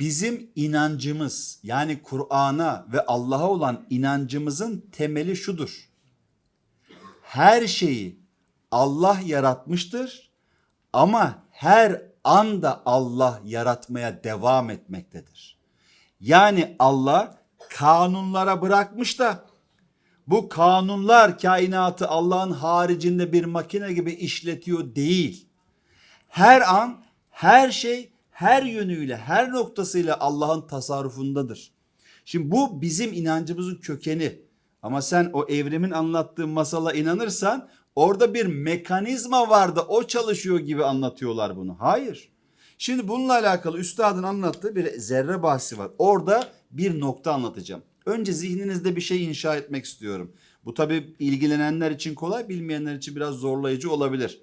Bizim inancımız yani Kur'an'a ve Allah'a olan inancımızın temeli şudur. Her şeyi Allah yaratmıştır ama her anda Allah yaratmaya devam etmektedir. Yani Allah kanunlara bırakmış da bu kanunlar kainatı Allah'ın haricinde bir makine gibi işletiyor değil. Her an, her şey, her yönüyle, her noktasıyla Allah'ın tasarrufundadır. Şimdi bu bizim inancımızın kökeni. Ama sen o evrimin anlattığı masala inanırsan orada bir mekanizma var da o çalışıyor gibi anlatıyorlar bunu. Hayır. Şimdi bununla alakalı üstadın anlattığı bir zerre bahsi var. Orada bir nokta anlatacağım. Önce zihninizde bir şey inşa etmek istiyorum. Bu tabi ilgilenenler için kolay, bilmeyenler için biraz zorlayıcı olabilir.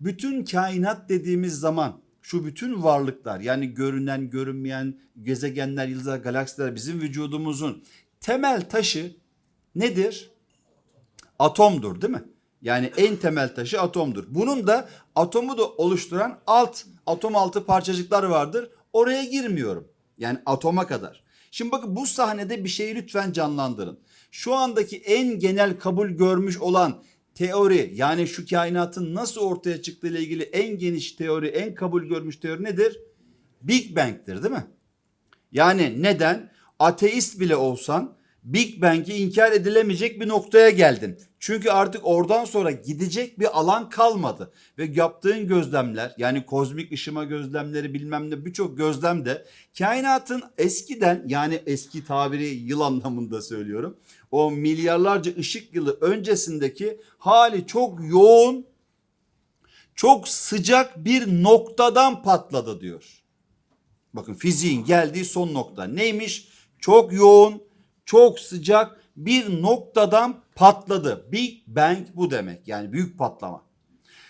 Bütün kainat dediğimiz zaman şu bütün varlıklar yani görünen, görünmeyen gezegenler, yıldızlar, galaksiler bizim vücudumuzun temel taşı nedir? Atomdur değil mi? Yani en temel taşı atomdur. Bunun da atomu da oluşturan alt atom altı parçacıklar vardır. Oraya girmiyorum. Yani atoma kadar. Şimdi bakın bu sahnede bir şeyi lütfen canlandırın. Şu andaki en genel kabul görmüş olan teori yani şu kainatın nasıl ortaya çıktığı ile ilgili en geniş teori, en kabul görmüş teori nedir? Big Bang'tir değil mi? Yani neden? Ateist bile olsan Big Bang'i inkar edilemeyecek bir noktaya geldin. Çünkü artık oradan sonra gidecek bir alan kalmadı. Ve yaptığın gözlemler yani kozmik ışıma gözlemleri bilmem ne birçok gözlemde kainatın eskiden yani eski tabiri yıl anlamında söylüyorum. O milyarlarca ışık yılı öncesindeki hali çok yoğun, çok sıcak bir noktadan patladı diyor. Bakın fiziğin geldiği son nokta neymiş? Çok yoğun, çok sıcak bir noktadan patladı. Big Bang bu demek. Yani büyük patlama.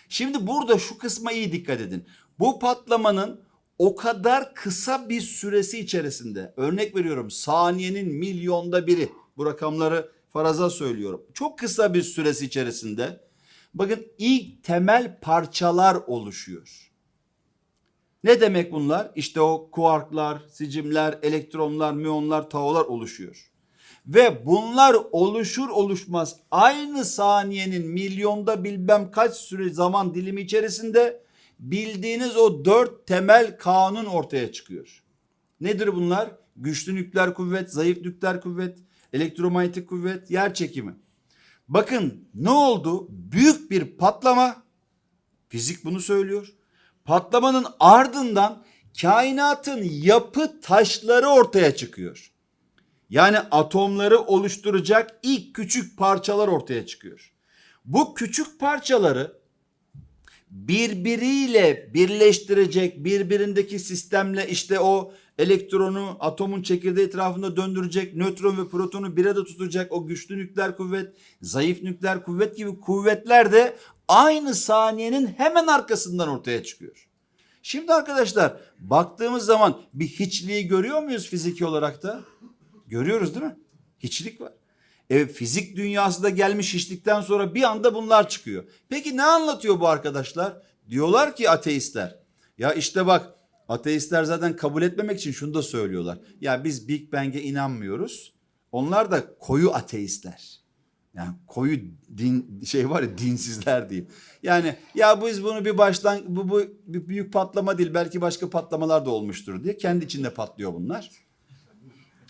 Şimdi burada şu kısma iyi dikkat edin. Bu patlamanın o kadar kısa bir süresi içerisinde örnek veriyorum saniyenin milyonda biri bu rakamları faraza söylüyorum. Çok kısa bir süresi içerisinde bakın ilk temel parçalar oluşuyor. Ne demek bunlar? İşte o kuarklar, sicimler, elektronlar, müyonlar, taular oluşuyor. Ve bunlar oluşur oluşmaz aynı saniyenin milyonda bilmem kaç süre zaman dilimi içerisinde bildiğiniz o dört temel kanun ortaya çıkıyor. Nedir bunlar? Güçlü nükleer kuvvet, zayıf nükleer kuvvet, elektromanyetik kuvvet, yer çekimi. Bakın ne oldu? Büyük bir patlama. Fizik bunu söylüyor. Patlamanın ardından kainatın yapı taşları ortaya çıkıyor. Yani atomları oluşturacak ilk küçük parçalar ortaya çıkıyor. Bu küçük parçaları birbiriyle birleştirecek, birbirindeki sistemle işte o elektronu atomun çekirdeği etrafında döndürecek, nötron ve protonu bir arada tutacak o güçlü nükleer kuvvet, zayıf nükleer kuvvet gibi kuvvetler de aynı saniyenin hemen arkasından ortaya çıkıyor. Şimdi arkadaşlar baktığımız zaman bir hiçliği görüyor muyuz fiziki olarak da? Görüyoruz değil mi? Hiçlik var. E, fizik dünyası da gelmiş hiçlikten sonra bir anda bunlar çıkıyor. Peki ne anlatıyor bu arkadaşlar? Diyorlar ki ateistler. Ya işte bak ateistler zaten kabul etmemek için şunu da söylüyorlar. Ya biz Big Bang'e inanmıyoruz. Onlar da koyu ateistler. Yani koyu din şey var ya dinsizler diyeyim. Yani ya biz bunu bir baştan bu, bu bir büyük patlama değil belki başka patlamalar da olmuştur diye kendi içinde patlıyor bunlar.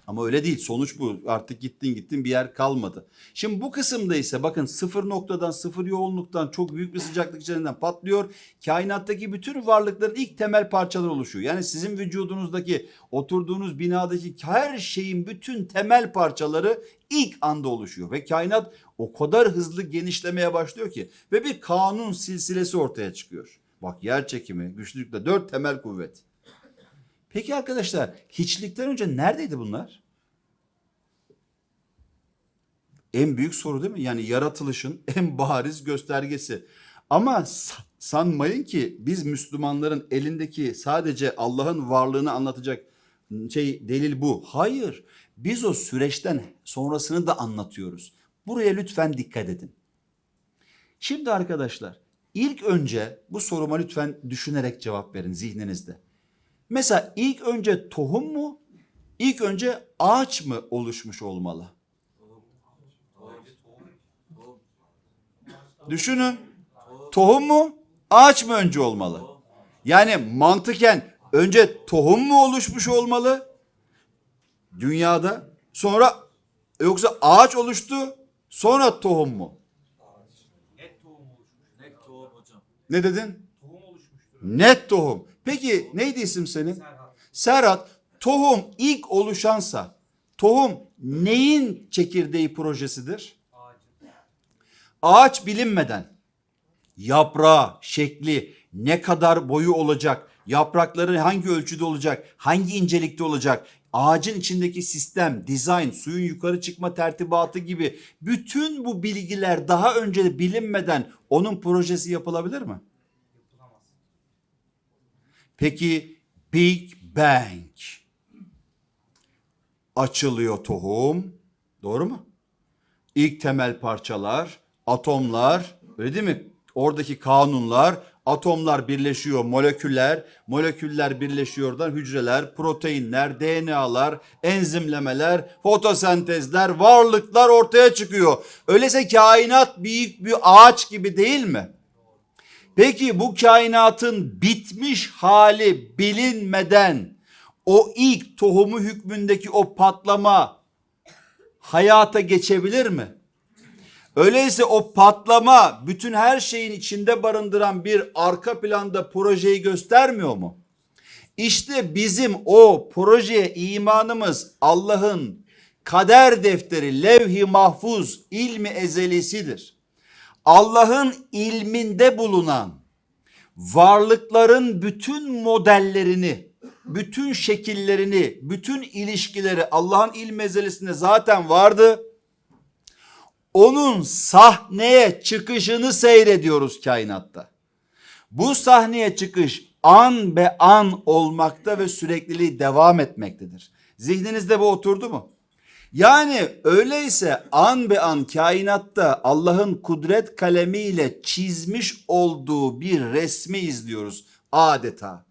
Ama öyle değil. Sonuç bu. Artık gittin gittin bir yer kalmadı. Şimdi bu kısımda ise bakın sıfır noktadan sıfır yoğunluktan çok büyük bir sıcaklık içerisinden patlıyor. Kainattaki bütün varlıkların ilk temel parçaları oluşuyor. Yani sizin vücudunuzdaki oturduğunuz binadaki her şeyin bütün temel parçaları ilk anda oluşuyor. Ve kainat o kadar hızlı genişlemeye başlıyor ki ve bir kanun silsilesi ortaya çıkıyor. Bak yer çekimi, güçlülükle dört temel kuvvet. Peki arkadaşlar hiçlikten önce neredeydi bunlar? En büyük soru değil mi? Yani yaratılışın en bariz göstergesi. Ama sanmayın ki biz Müslümanların elindeki sadece Allah'ın varlığını anlatacak şey delil bu. Hayır. Biz o süreçten sonrasını da anlatıyoruz. Buraya lütfen dikkat edin. Şimdi arkadaşlar ilk önce bu soruma lütfen düşünerek cevap verin zihninizde. Mesela ilk önce tohum mu? İlk önce ağaç mı oluşmuş olmalı? Düşünün. Tohum mu? Ağaç mı önce olmalı? Yani mantıken önce tohum mu oluşmuş olmalı? Dünyada. Sonra yoksa ağaç oluştu sonra tohum mu? Net tohum oluşmuş. Net tohum hocam. Ne dedin? Tohum oluşmuştur. Net tohum. Peki neydi isim senin? Serhat. Serhat, tohum ilk oluşansa, tohum neyin çekirdeği projesidir? Ağaç bilinmeden, yaprağı, şekli, ne kadar boyu olacak, yaprakları hangi ölçüde olacak, hangi incelikte olacak, ağacın içindeki sistem, dizayn, suyun yukarı çıkma tertibatı gibi bütün bu bilgiler daha önce de bilinmeden onun projesi yapılabilir mi? Peki Big Bang açılıyor tohum. Doğru mu? İlk temel parçalar, atomlar, öyle değil mi? Oradaki kanunlar, atomlar birleşiyor, moleküller, moleküller birleşiyordan hücreler, proteinler, DNA'lar, enzimlemeler, fotosentezler, varlıklar ortaya çıkıyor. Öyleyse kainat büyük bir ağaç gibi değil mi? Peki bu kainatın bitmiş hali bilinmeden o ilk tohumu hükmündeki o patlama hayata geçebilir mi? Öyleyse o patlama bütün her şeyin içinde barındıran bir arka planda projeyi göstermiyor mu? İşte bizim o projeye imanımız Allah'ın kader defteri, levh-i mahfuz, ilmi ezelisidir. Allah'ın ilminde bulunan varlıkların bütün modellerini, bütün şekillerini, bütün ilişkileri Allah'ın ilm ezelisinde zaten vardı. Onun sahneye çıkışını seyrediyoruz kainatta. Bu sahneye çıkış an be an olmakta ve sürekliliği devam etmektedir. Zihninizde bu oturdu mu? Yani öyleyse an be an kainatta Allah'ın kudret kalemiyle çizmiş olduğu bir resmi izliyoruz adeta.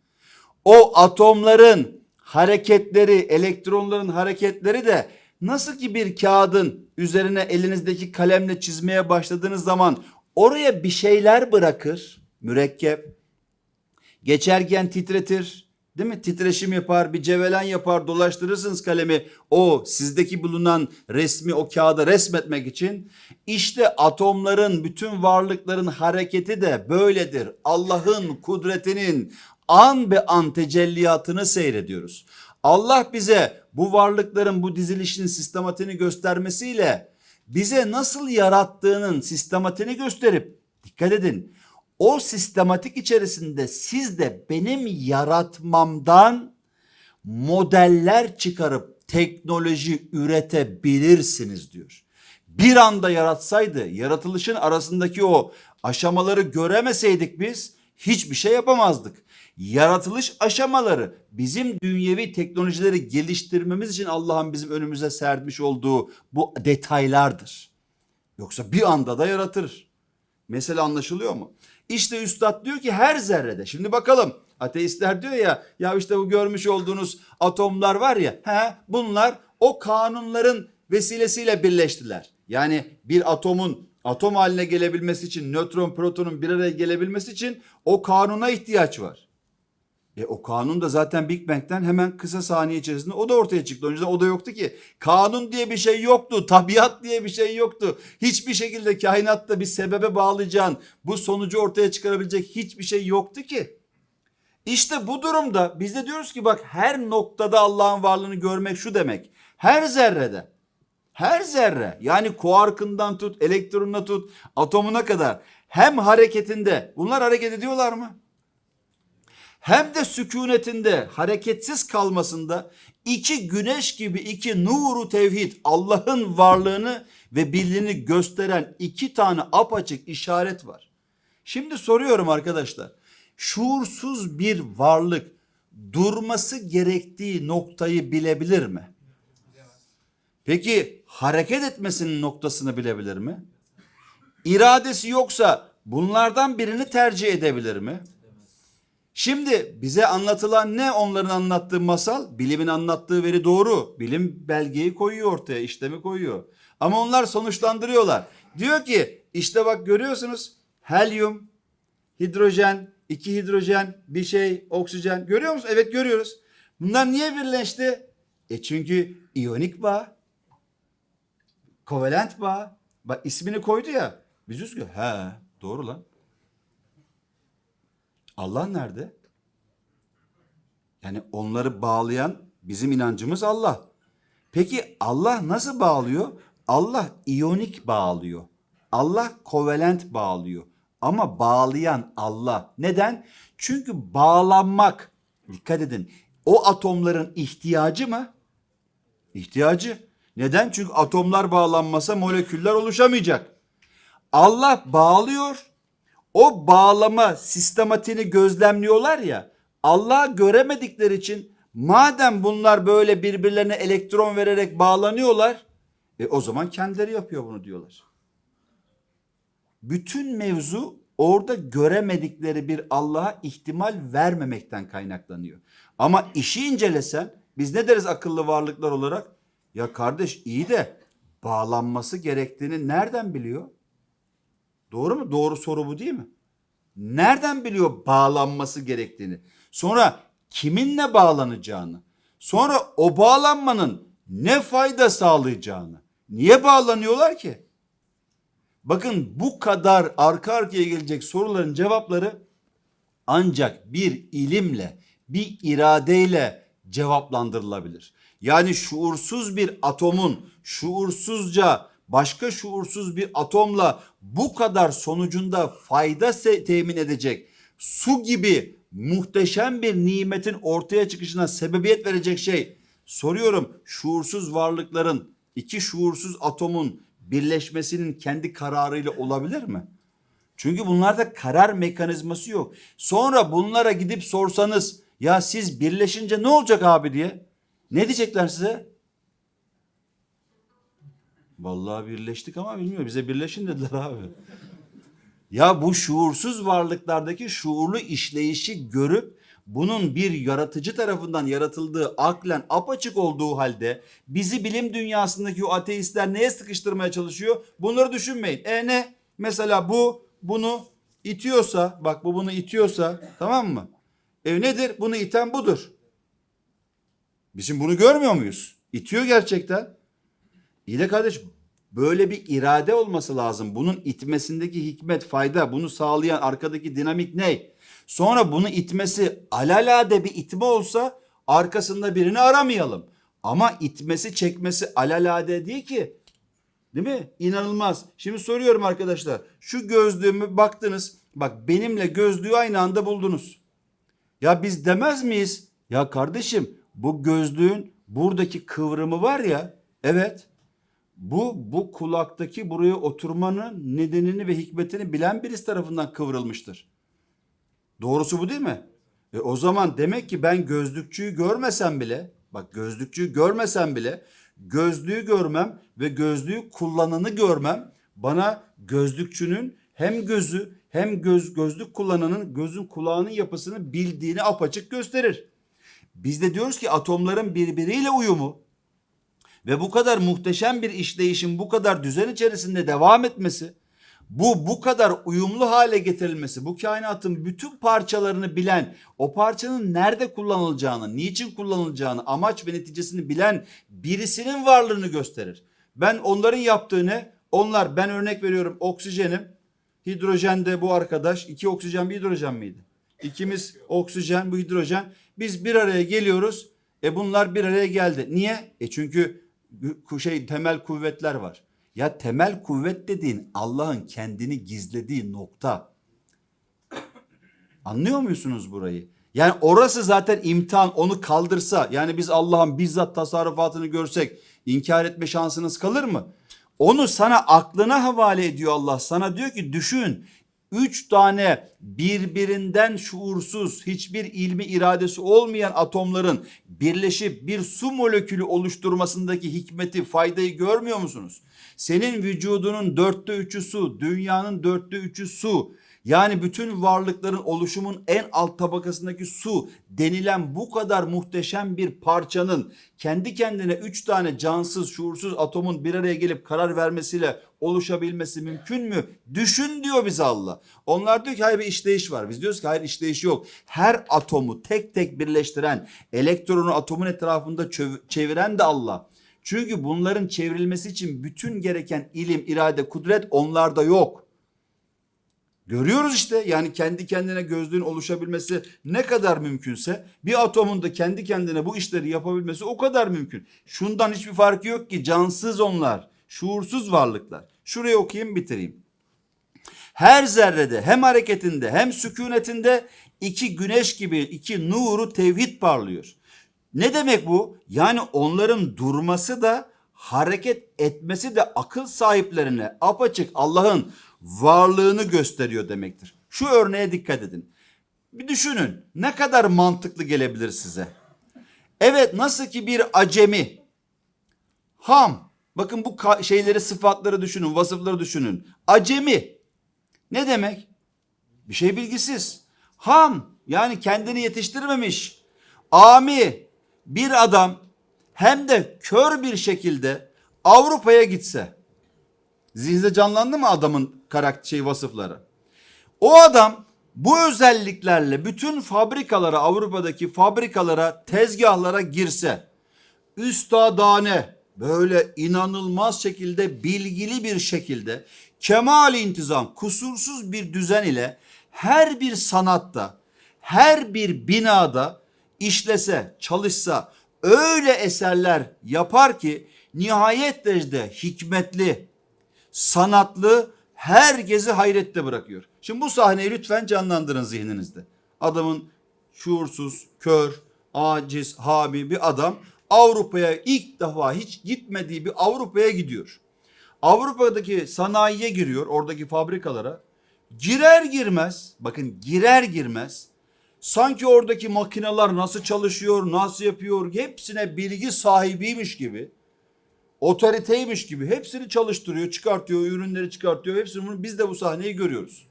O atomların hareketleri, elektronların hareketleri de nasıl ki bir kağıdın üzerine elinizdeki kalemle çizmeye başladığınız zaman oraya bir şeyler bırakır, mürekkep, Geçerken titretir. Değil mi? Titreşim yapar, bir cevelen yapar, dolaştırırsınız kalemi. O sizdeki bulunan resmi o kağıda resmetmek için. İşte atomların, bütün varlıkların hareketi de böyledir. Allah'ın kudretinin an be an tecelliyatını seyrediyoruz. Allah bize bu varlıkların bu dizilişinin sistematiğini göstermesiyle bize nasıl yarattığının sistematiğini gösterip dikkat edin o sistematik içerisinde siz de benim yaratmamdan modeller çıkarıp teknoloji üretebilirsiniz diyor. Bir anda yaratsaydı yaratılışın arasındaki o aşamaları göremeseydik biz hiçbir şey yapamazdık. Yaratılış aşamaları bizim dünyevi teknolojileri geliştirmemiz için Allah'ın bizim önümüze sermiş olduğu bu detaylardır. Yoksa bir anda da yaratır. Mesele anlaşılıyor mu? İşte üstad diyor ki her zerrede. Şimdi bakalım ateistler diyor ya ya işte bu görmüş olduğunuz atomlar var ya he, bunlar o kanunların vesilesiyle birleştiler. Yani bir atomun atom haline gelebilmesi için nötron protonun bir araya gelebilmesi için o kanuna ihtiyaç var. E o kanun da zaten Big Bang'den hemen kısa saniye içerisinde o da ortaya çıktı. Önceden o da yoktu ki. Kanun diye bir şey yoktu. Tabiat diye bir şey yoktu. Hiçbir şekilde kainatta bir sebebe bağlayacağın, bu sonucu ortaya çıkarabilecek hiçbir şey yoktu ki. İşte bu durumda biz de diyoruz ki bak her noktada Allah'ın varlığını görmek şu demek. Her zerrede. Her zerre yani kuarkından tut, elektronuna tut, atomuna kadar hem hareketinde bunlar hareket ediyorlar mı? Hem de sükunetinde hareketsiz kalmasında iki güneş gibi iki nuru tevhid Allah'ın varlığını ve birliğini gösteren iki tane apaçık işaret var. Şimdi soruyorum arkadaşlar. Şuursuz bir varlık durması gerektiği noktayı bilebilir mi? Peki hareket etmesinin noktasını bilebilir mi? İradesi yoksa bunlardan birini tercih edebilir mi? Şimdi bize anlatılan ne onların anlattığı masal? Bilimin anlattığı veri doğru. Bilim belgeyi koyuyor ortaya, işlemi koyuyor. Ama onlar sonuçlandırıyorlar. Diyor ki işte bak görüyorsunuz helyum, hidrojen, iki hidrojen, bir şey, oksijen. Görüyor musun? Evet görüyoruz. Bunlar niye birleşti? E çünkü iyonik bağ, kovalent bağ. Bak ismini koydu ya. Biz diyoruz ki he doğru lan. Allah nerede? Yani onları bağlayan bizim inancımız Allah. Peki Allah nasıl bağlıyor? Allah iyonik bağlıyor. Allah kovalent bağlıyor. Ama bağlayan Allah. Neden? Çünkü bağlanmak, dikkat edin, o atomların ihtiyacı mı? İhtiyacı. Neden? Çünkü atomlar bağlanmasa moleküller oluşamayacak. Allah bağlıyor. O bağlama sistematiğini gözlemliyorlar ya. Allah'ı göremedikleri için madem bunlar böyle birbirlerine elektron vererek bağlanıyorlar, e o zaman kendileri yapıyor bunu diyorlar. Bütün mevzu orada göremedikleri bir Allah'a ihtimal vermemekten kaynaklanıyor. Ama işi incelesen biz ne deriz akıllı varlıklar olarak? Ya kardeş iyi de bağlanması gerektiğini nereden biliyor? Doğru mu? Doğru soru bu değil mi? Nereden biliyor bağlanması gerektiğini? Sonra kiminle bağlanacağını? Sonra o bağlanmanın ne fayda sağlayacağını? Niye bağlanıyorlar ki? Bakın bu kadar arka arkaya gelecek soruların cevapları ancak bir ilimle, bir iradeyle cevaplandırılabilir. Yani şuursuz bir atomun şuursuzca başka şuursuz bir atomla bu kadar sonucunda fayda temin edecek su gibi muhteşem bir nimetin ortaya çıkışına sebebiyet verecek şey soruyorum şuursuz varlıkların iki şuursuz atomun birleşmesinin kendi kararıyla olabilir mi? Çünkü bunlarda karar mekanizması yok. Sonra bunlara gidip sorsanız ya siz birleşince ne olacak abi diye ne diyecekler size? Vallahi birleştik ama bilmiyorum bize birleşin dediler abi. Ya bu şuursuz varlıklardaki şuurlu işleyişi görüp bunun bir yaratıcı tarafından yaratıldığı aklen apaçık olduğu halde bizi bilim dünyasındaki o ateistler neye sıkıştırmaya çalışıyor? Bunları düşünmeyin. E ne? Mesela bu bunu itiyorsa bak bu bunu itiyorsa tamam mı? E nedir? Bunu iten budur. Biz şimdi bunu görmüyor muyuz? İtiyor gerçekten. İyi de kardeş böyle bir irade olması lazım. Bunun itmesindeki hikmet, fayda, bunu sağlayan arkadaki dinamik ne? Sonra bunu itmesi alalade bir itme olsa arkasında birini aramayalım. Ama itmesi, çekmesi alalade değil ki. Değil mi? İnanılmaz. Şimdi soruyorum arkadaşlar. Şu gözlüğümü baktınız. Bak benimle gözlüğü aynı anda buldunuz. Ya biz demez miyiz? Ya kardeşim bu gözlüğün buradaki kıvrımı var ya. Evet. Bu bu kulaktaki buraya oturmanın nedenini ve hikmetini bilen birisi tarafından kıvrılmıştır. Doğrusu bu değil mi? E o zaman demek ki ben gözlükçüyü görmesem bile, bak gözlükçüyü görmesem bile gözlüğü görmem ve gözlüğü kullananı görmem bana gözlükçünün hem gözü hem göz gözlük kullananın gözün kulağının yapısını bildiğini apaçık gösterir. Biz de diyoruz ki atomların birbiriyle uyumu ve bu kadar muhteşem bir işleyişin bu kadar düzen içerisinde devam etmesi, bu bu kadar uyumlu hale getirilmesi, bu kainatın bütün parçalarını bilen, o parçanın nerede kullanılacağını, niçin kullanılacağını, amaç ve neticesini bilen birisinin varlığını gösterir. Ben onların yaptığını, onlar ben örnek veriyorum oksijenim, hidrojen de bu arkadaş, iki oksijen bir hidrojen miydi? İkimiz oksijen bu hidrojen. Biz bir araya geliyoruz. E bunlar bir araya geldi. Niye? E çünkü şey temel kuvvetler var. Ya temel kuvvet dediğin Allah'ın kendini gizlediği nokta. Anlıyor musunuz burayı? Yani orası zaten imtihan onu kaldırsa yani biz Allah'ın bizzat tasarrufatını görsek inkar etme şansınız kalır mı? Onu sana aklına havale ediyor Allah. Sana diyor ki düşün. Üç tane birbirinden şuursuz, hiçbir ilmi iradesi olmayan atomların birleşip bir su molekülü oluşturmasındaki hikmeti, faydayı görmüyor musunuz? Senin vücudunun dörtte üçü su, dünyanın dörtte üçü su. Yani bütün varlıkların oluşumun en alt tabakasındaki su denilen bu kadar muhteşem bir parçanın kendi kendine üç tane cansız, şuursuz atomun bir araya gelip karar vermesiyle oluşabilmesi mümkün mü? Düşün diyor bize Allah. Onlar diyor ki hayır bir işleyiş var. Biz diyoruz ki hayır işleyiş yok. Her atomu tek tek birleştiren, elektronu atomun etrafında çeviren de Allah. Çünkü bunların çevrilmesi için bütün gereken ilim, irade, kudret onlarda yok. Görüyoruz işte yani kendi kendine gözlüğün oluşabilmesi ne kadar mümkünse bir atomun da kendi kendine bu işleri yapabilmesi o kadar mümkün. Şundan hiçbir farkı yok ki cansız onlar, şuursuz varlıklar. Şurayı okuyayım bitireyim. Her zerrede hem hareketinde hem sükunetinde iki güneş gibi iki nuru tevhid parlıyor. Ne demek bu? Yani onların durması da hareket etmesi de akıl sahiplerine apaçık Allah'ın varlığını gösteriyor demektir. Şu örneğe dikkat edin. Bir düşünün ne kadar mantıklı gelebilir size. Evet nasıl ki bir acemi ham bakın bu şeyleri sıfatları düşünün vasıfları düşünün. Acemi ne demek? Bir şey bilgisiz. Ham yani kendini yetiştirmemiş. Ami bir adam hem de kör bir şekilde Avrupa'ya gitse. Zihninde canlandı mı adamın karakter şey vasıfları? O adam bu özelliklerle bütün fabrikalara Avrupa'daki fabrikalara tezgahlara girse üstadane böyle inanılmaz şekilde bilgili bir şekilde kemal intizam kusursuz bir düzen ile her bir sanatta her bir binada işlese çalışsa öyle eserler yapar ki nihayet derecede hikmetli sanatlı herkesi hayrette bırakıyor. Şimdi bu sahneyi lütfen canlandırın zihninizde. Adamın şuursuz, kör, aciz, hami bir adam Avrupa'ya ilk defa hiç gitmediği bir Avrupa'ya gidiyor. Avrupa'daki sanayiye giriyor, oradaki fabrikalara. Girer girmez, bakın girer girmez sanki oradaki makineler nasıl çalışıyor, nasıl yapıyor hepsine bilgi sahibiymiş gibi otoriteymiş gibi hepsini çalıştırıyor, çıkartıyor, ürünleri çıkartıyor. Hepsini bunu biz de bu sahneyi görüyoruz.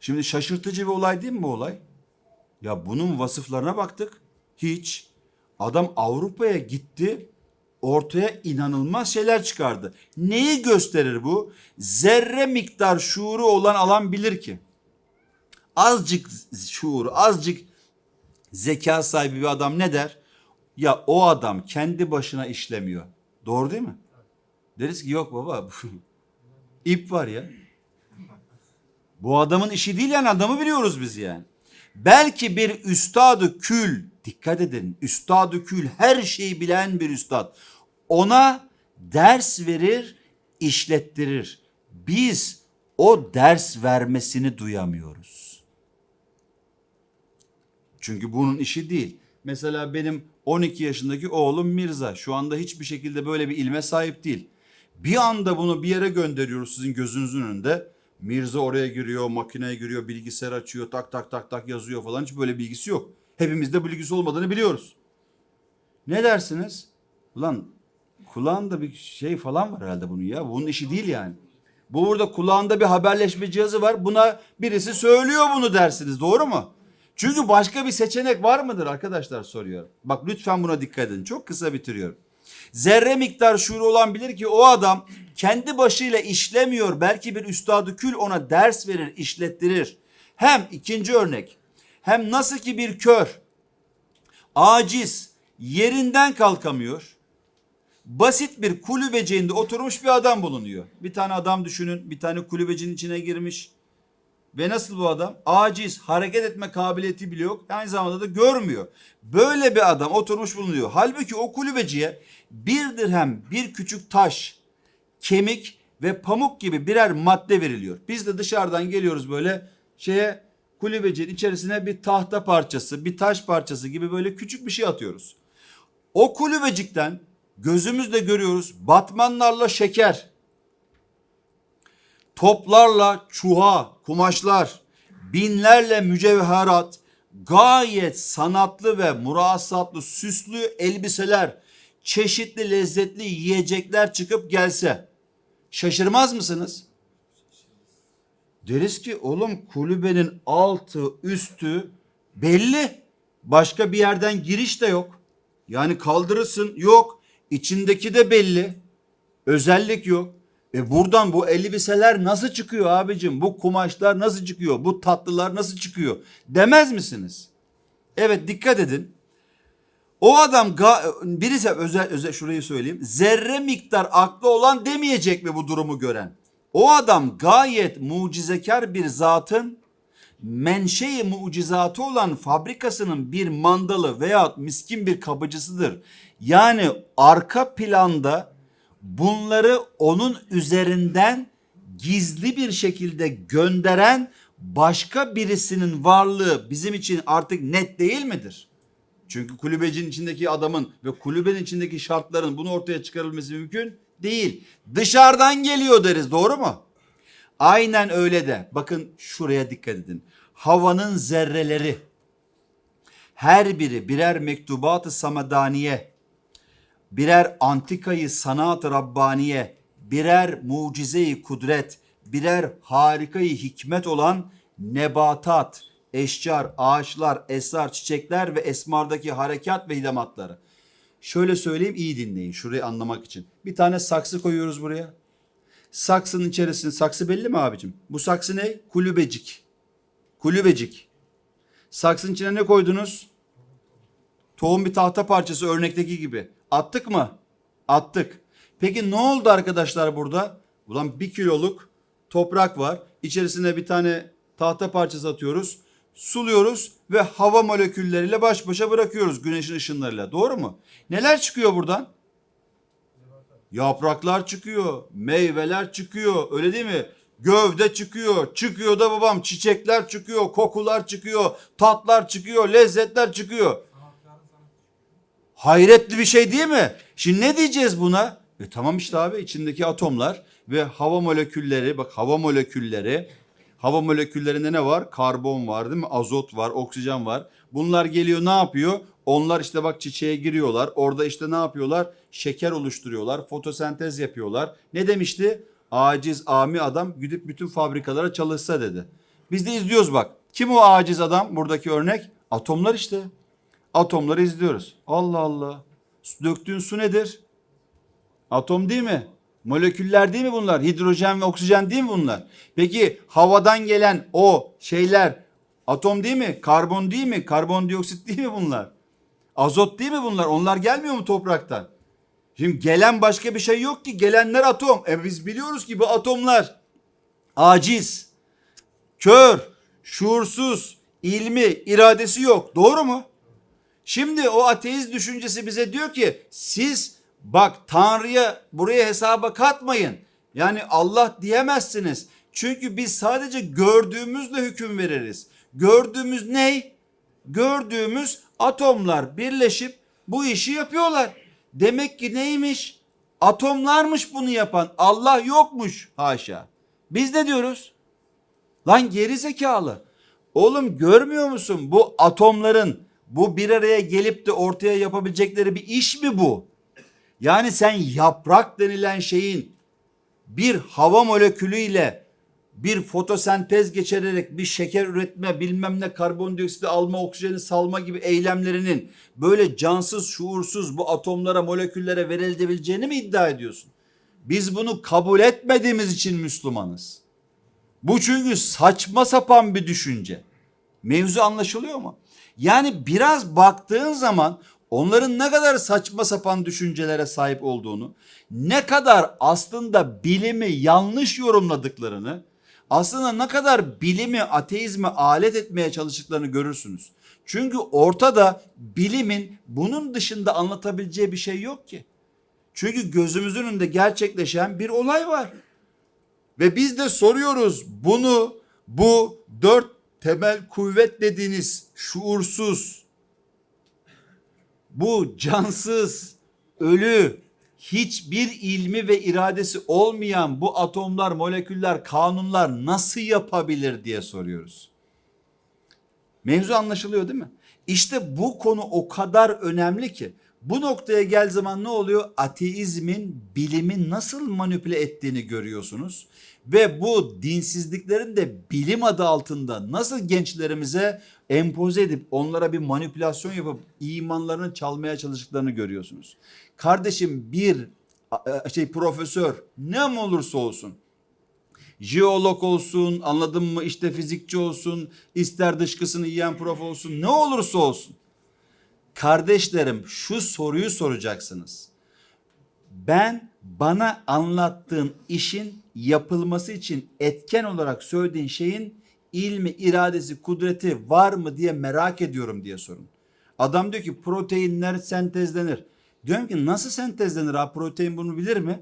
Şimdi şaşırtıcı bir olay değil mi bu olay? Ya bunun vasıflarına baktık. Hiç. Adam Avrupa'ya gitti. Ortaya inanılmaz şeyler çıkardı. Neyi gösterir bu? Zerre miktar şuuru olan alan bilir ki. Azıcık şuuru, azıcık zeka sahibi bir adam ne der? Ya o adam kendi başına işlemiyor. Doğru değil mi? Deriz ki yok baba. ip var ya. Bu adamın işi değil yani adamı biliyoruz biz yani. Belki bir üstadı kül, dikkat edin üstadı kül her şeyi bilen bir üstad. Ona ders verir, işlettirir. Biz o ders vermesini duyamıyoruz. Çünkü bunun işi değil. Mesela benim 12 yaşındaki oğlum Mirza şu anda hiçbir şekilde böyle bir ilme sahip değil. Bir anda bunu bir yere gönderiyoruz sizin gözünüzün önünde. Mirza oraya giriyor, makineye giriyor, bilgisayar açıyor, tak tak tak tak yazıyor falan. Hiç böyle bilgisi yok. Hepimizde bilgisi olmadığını biliyoruz. Ne dersiniz? Ulan kulağında bir şey falan var herhalde bunun ya. Bunun işi değil yani. Bu burada kulağında bir haberleşme cihazı var. Buna birisi söylüyor bunu dersiniz. Doğru mu? Çünkü başka bir seçenek var mıdır arkadaşlar soruyorum. Bak lütfen buna dikkat edin. Çok kısa bitiriyorum. Zerre miktar şuuru olan bilir ki o adam kendi başıyla işlemiyor. Belki bir üstadı kül ona ders verir, işlettirir. Hem ikinci örnek. Hem nasıl ki bir kör, aciz, yerinden kalkamıyor. Basit bir kulübeciğinde oturmuş bir adam bulunuyor. Bir tane adam düşünün, bir tane kulübecinin içine girmiş. Ve nasıl bu adam? Aciz, hareket etme kabiliyeti bile yok. Aynı zamanda da görmüyor. Böyle bir adam oturmuş bulunuyor. Halbuki o kulübeciye bir dirhem, bir küçük taş, kemik ve pamuk gibi birer madde veriliyor. Biz de dışarıdan geliyoruz böyle şeye kulübecinin içerisine bir tahta parçası, bir taş parçası gibi böyle küçük bir şey atıyoruz. O kulübecikten gözümüzle görüyoruz batmanlarla şeker, toplarla çuha, kumaşlar, binlerle mücevherat, gayet sanatlı ve murasatlı süslü elbiseler, çeşitli lezzetli yiyecekler çıkıp gelse şaşırmaz mısınız? Deriz ki oğlum kulübenin altı üstü belli. Başka bir yerden giriş de yok. Yani kaldırırsın yok. İçindeki de belli. Özellik yok. E buradan bu elbiseler nasıl çıkıyor abicim? Bu kumaşlar nasıl çıkıyor? Bu tatlılar nasıl çıkıyor? Demez misiniz? Evet dikkat edin. O adam birisi özel özel şurayı söyleyeyim. Zerre miktar aklı olan demeyecek mi bu durumu gören? O adam gayet mucizekar bir zatın menşei mucizatı olan fabrikasının bir mandalı veya miskin bir kabıcısıdır. Yani arka planda bunları onun üzerinden gizli bir şekilde gönderen başka birisinin varlığı bizim için artık net değil midir? Çünkü kulübecinin içindeki adamın ve kulübenin içindeki şartların bunu ortaya çıkarılması mümkün değil. Dışarıdan geliyor deriz doğru mu? Aynen öyle de. Bakın şuraya dikkat edin. Havanın zerreleri her biri birer mektubat-ı samadaniye, birer antikayı sanat-ı rabbaniye, birer mucize-i kudret, birer harikayı hikmet olan nebatat, eşcar, ağaçlar, esrar, çiçekler ve esmardaki harekat ve hidamatları. Şöyle söyleyeyim iyi dinleyin şurayı anlamak için. Bir tane saksı koyuyoruz buraya. Saksının içerisinde saksı belli mi abicim? Bu saksı ne? Kulübecik. Kulübecik. Saksının içine ne koydunuz? Tohum bir tahta parçası örnekteki gibi. Attık mı? Attık. Peki ne oldu arkadaşlar burada? Ulan bir kiloluk toprak var. İçerisine bir tane tahta parçası atıyoruz. Suluyoruz ve hava molekülleriyle baş başa bırakıyoruz güneşin ışınlarıyla. Doğru mu? Neler çıkıyor buradan? Yapraklar çıkıyor, meyveler çıkıyor. Öyle değil mi? Gövde çıkıyor. Çıkıyor da babam çiçekler çıkıyor, kokular çıkıyor, tatlar çıkıyor, lezzetler çıkıyor. Hayretli bir şey değil mi? Şimdi ne diyeceğiz buna? E tamam işte abi içindeki atomlar ve hava molekülleri bak hava molekülleri hava moleküllerinde ne var? Karbon var değil mi? Azot var, oksijen var. Bunlar geliyor ne yapıyor? Onlar işte bak çiçeğe giriyorlar. Orada işte ne yapıyorlar? Şeker oluşturuyorlar. Fotosentez yapıyorlar. Ne demişti? Aciz ami adam gidip bütün fabrikalara çalışsa dedi. Biz de izliyoruz bak. Kim o aciz adam? Buradaki örnek. Atomlar işte. Atomları izliyoruz. Allah Allah. Döktüğün su nedir? Atom değil mi? Moleküller değil mi bunlar? Hidrojen ve oksijen değil mi bunlar? Peki havadan gelen o şeyler atom değil mi? Karbon değil mi? Karbondioksit değil mi bunlar? Azot değil mi bunlar? Onlar gelmiyor mu topraktan? Şimdi gelen başka bir şey yok ki. Gelenler atom. E biz biliyoruz ki bu atomlar aciz, kör, şuursuz, ilmi, iradesi yok. Doğru mu? Şimdi o ateist düşüncesi bize diyor ki siz bak Tanrı'ya buraya hesaba katmayın. Yani Allah diyemezsiniz. Çünkü biz sadece gördüğümüzle hüküm veririz. Gördüğümüz ne? Gördüğümüz atomlar birleşip bu işi yapıyorlar. Demek ki neymiş? Atomlarmış bunu yapan. Allah yokmuş haşa. Biz ne diyoruz? Lan geri zekalı. Oğlum görmüyor musun bu atomların bu bir araya gelip de ortaya yapabilecekleri bir iş mi bu? Yani sen yaprak denilen şeyin bir hava molekülüyle bir fotosentez geçirerek bir şeker üretme bilmem ne karbondioksiti alma oksijeni salma gibi eylemlerinin böyle cansız şuursuz bu atomlara moleküllere verilebileceğini mi iddia ediyorsun? Biz bunu kabul etmediğimiz için Müslümanız. Bu çünkü saçma sapan bir düşünce. Mevzu anlaşılıyor mu? Yani biraz baktığın zaman onların ne kadar saçma sapan düşüncelere sahip olduğunu, ne kadar aslında bilimi yanlış yorumladıklarını, aslında ne kadar bilimi ateizme alet etmeye çalıştıklarını görürsünüz. Çünkü ortada bilimin bunun dışında anlatabileceği bir şey yok ki. Çünkü gözümüzün önünde gerçekleşen bir olay var. Ve biz de soruyoruz bunu bu dört temel kuvvet dediğiniz şuursuz, bu cansız, ölü, hiçbir ilmi ve iradesi olmayan bu atomlar, moleküller, kanunlar nasıl yapabilir diye soruyoruz. Mevzu anlaşılıyor değil mi? İşte bu konu o kadar önemli ki bu noktaya gel zaman ne oluyor? Ateizmin bilimi nasıl manipüle ettiğini görüyorsunuz. ve bu dinsizliklerin de bilim adı altında nasıl gençlerimize empoze edip onlara bir manipülasyon yapıp imanlarını çalmaya çalıştıklarını görüyorsunuz. Kardeşim bir a- şey profesör ne olursa olsun jeolog olsun, anladın mı işte fizikçi olsun, ister dışkısını yiyen prof olsun, ne olursa olsun. Kardeşlerim şu soruyu soracaksınız. Ben bana anlattığın işin yapılması için etken olarak söylediğin şeyin ilmi, iradesi, kudreti var mı diye merak ediyorum diye sorun. Adam diyor ki proteinler sentezlenir. Diyorum ki nasıl sentezlenir ha protein bunu bilir mi?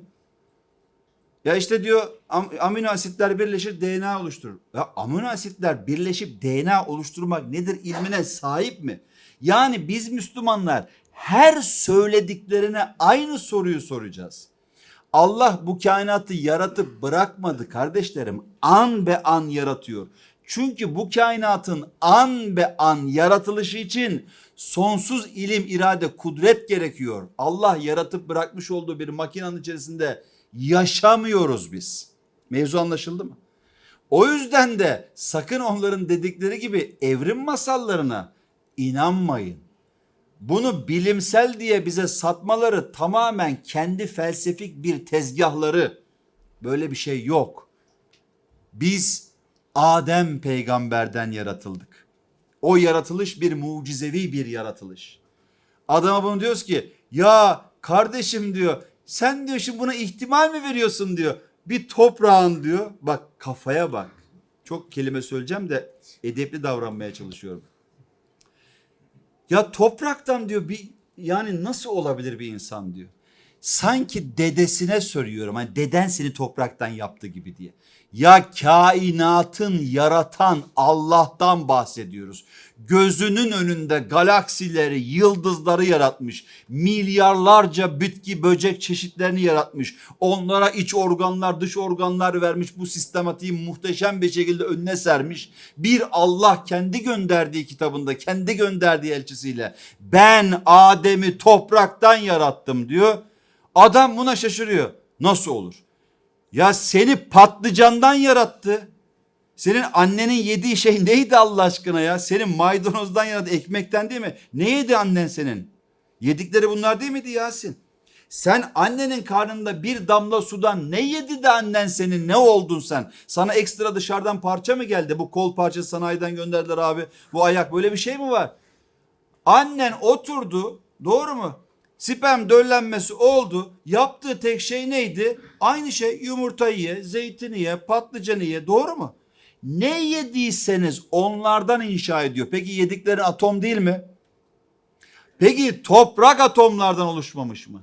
Ya işte diyor am- amino asitler birleşir DNA oluşturur. Ya amino asitler birleşip DNA oluşturmak nedir ilmine sahip mi? Yani biz Müslümanlar her söylediklerine aynı soruyu soracağız. Allah bu kainatı yaratıp bırakmadı kardeşlerim. An be an yaratıyor. Çünkü bu kainatın an be an yaratılışı için sonsuz ilim, irade, kudret gerekiyor. Allah yaratıp bırakmış olduğu bir makinenin içerisinde yaşamıyoruz biz. Mevzu anlaşıldı mı? O yüzden de sakın onların dedikleri gibi evrim masallarına inanmayın. Bunu bilimsel diye bize satmaları tamamen kendi felsefik bir tezgahları. Böyle bir şey yok. Biz Adem peygamberden yaratıldık. O yaratılış bir mucizevi bir yaratılış. Adama bunu diyoruz ki ya kardeşim diyor sen diyor şimdi buna ihtimal mi veriyorsun diyor. Bir toprağın diyor bak kafaya bak. Çok kelime söyleyeceğim de edepli davranmaya çalışıyorum. Ya topraktan diyor bir yani nasıl olabilir bir insan diyor. Sanki dedesine soruyorum. Hani deden seni topraktan yaptı gibi diye. Ya kainatın yaratan Allah'tan bahsediyoruz. Gözünün önünde galaksileri, yıldızları yaratmış. Milyarlarca bitki, böcek çeşitlerini yaratmış. Onlara iç organlar, dış organlar vermiş. Bu sistematiği muhteşem bir şekilde önüne sermiş. Bir Allah kendi gönderdiği kitabında, kendi gönderdiği elçisiyle ben Adem'i topraktan yarattım diyor. Adam buna şaşırıyor. Nasıl olur? Ya seni patlıcandan yarattı. Senin annenin yediği şey neydi Allah aşkına ya? Senin maydanozdan yarattı, ekmekten değil mi? Ne yedi annen senin? Yedikleri bunlar değil miydi Yasin? Sen annenin karnında bir damla sudan ne yedi de annen senin ne oldun sen? Sana ekstra dışarıdan parça mı geldi? Bu kol parçası sanayiden gönderdiler abi. Bu ayak böyle bir şey mi var? Annen oturdu doğru mu? Sperm döllenmesi oldu. Yaptığı tek şey neydi? Aynı şey yumurtayı ye, zeytini ye, patlıcanı ye. Doğru mu? Ne yediyseniz onlardan inşa ediyor. Peki yedikleri atom değil mi? Peki toprak atomlardan oluşmamış mı?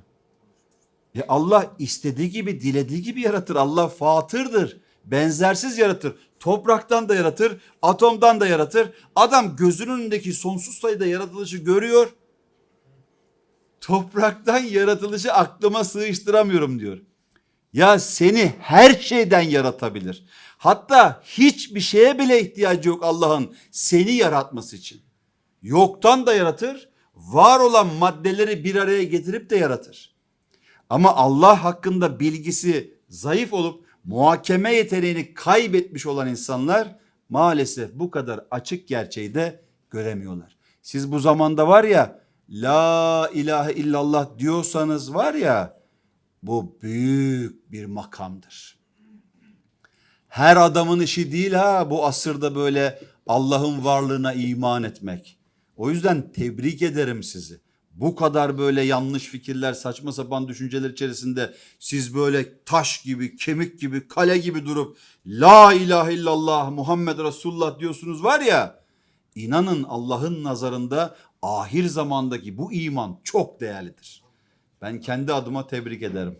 E Allah istediği gibi, dilediği gibi yaratır. Allah fatırdır. Benzersiz yaratır. Topraktan da yaratır, atomdan da yaratır. Adam gözünün önündeki sonsuz sayıda yaratılışı görüyor. Topraktan yaratılışı aklıma sığıştıramıyorum diyor. Ya seni her şeyden yaratabilir. Hatta hiçbir şeye bile ihtiyacı yok Allah'ın seni yaratması için. Yoktan da yaratır, var olan maddeleri bir araya getirip de yaratır. Ama Allah hakkında bilgisi zayıf olup muhakeme yeteneğini kaybetmiş olan insanlar maalesef bu kadar açık gerçeği de göremiyorlar. Siz bu zamanda var ya la ilahe illallah diyorsanız var ya bu büyük bir makamdır. Her adamın işi değil ha bu asırda böyle Allah'ın varlığına iman etmek. O yüzden tebrik ederim sizi. Bu kadar böyle yanlış fikirler, saçma sapan düşünceler içerisinde siz böyle taş gibi, kemik gibi, kale gibi durup La ilahe illallah Muhammed Resulullah diyorsunuz var ya. İnanın Allah'ın nazarında ahir zamandaki bu iman çok değerlidir. Ben kendi adıma tebrik ederim.